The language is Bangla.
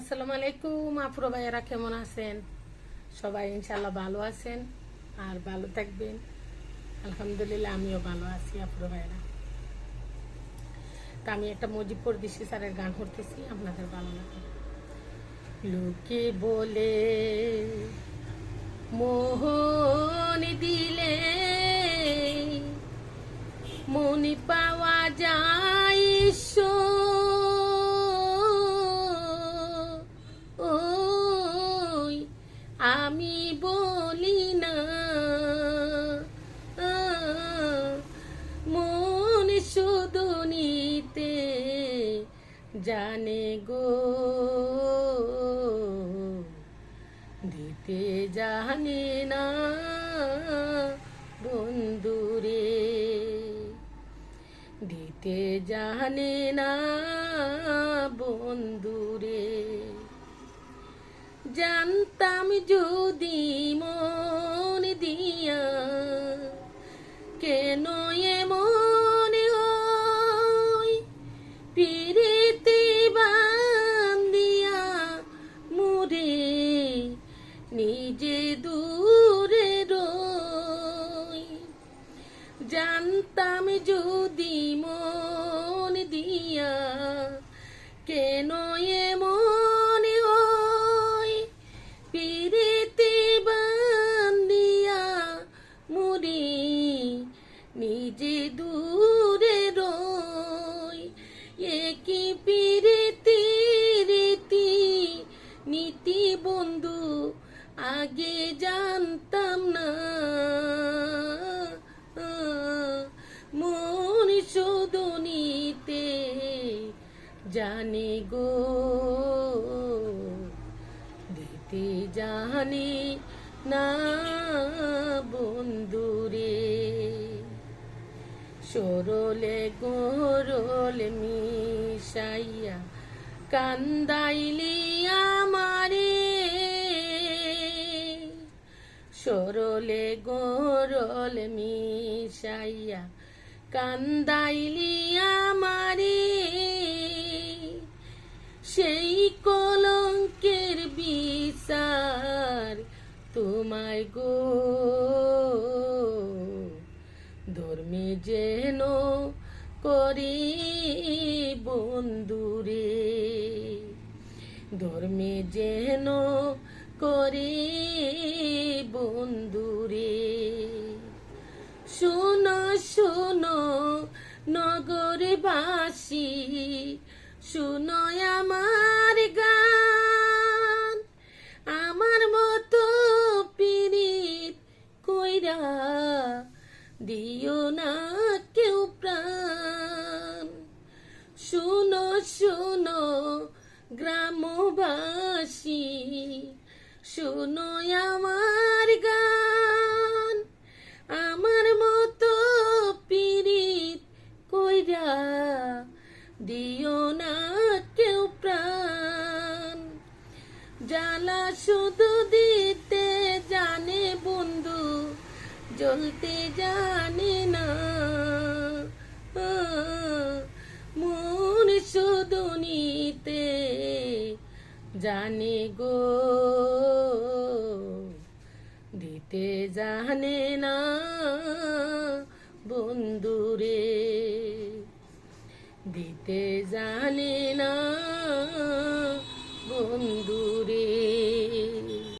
আসসালামু আলাইকুম আফরো ভাইয়েরা কেমন আছেন? সবাই ইনশাল্লাহ ভালো আছেন আর ভালো থাকবেন। আলহামদুলিল্লাহ আমিও ভালো আছি আফরো ভাইয়েরা। তা আমি একটা মজিব পরদিশি স্যারের গান করতেছি, আপনাদের ভালো লাগে লোকে বলে, মোহন দিলে মনি জানে গো। দিতে জানে না বন্ধুরে। দিতে জানে না বন্ধুরে। জানতাম যদি মন দিয়া কেন জানতাম যদি মন দিয়া কেন এমন ওই পিরিতি বান্দিয়া মুড়ি নিজে দূরে রই। একই পিরিতি রীতি নীতি বন্ধু আগে জানতাম না। জানে গো, দিতে জানি না বন্ধুরে সরলে গরলে মিশাইয়া কান্দাইলি আমারে। সরলে গরল মিশাইয়া কান্দাইলি আমারে। সেই কলঙ্কের বিচার তোমায় গো। ধর্মে যেন করি বন্ধুরে, ধর্মে যেন করে বন্ধুরে। শোনো শোনো নগরবাসী শোনো আমার গান। আমার মতো পীড়িত কইরা দিও না কেউ প্রাণ। শুনো শুনো গ্রামবাসী শুনো আমার গান। আমার মতো পীড়িত কইরা দিও জ্বালা শুধু দিতে জানে বন্ধু, জ্বলতে জানে না। মন শুধু নিতে জানে গো, দিতে জানে না বন্ধুরে দিতে জানে না বন্ধুরে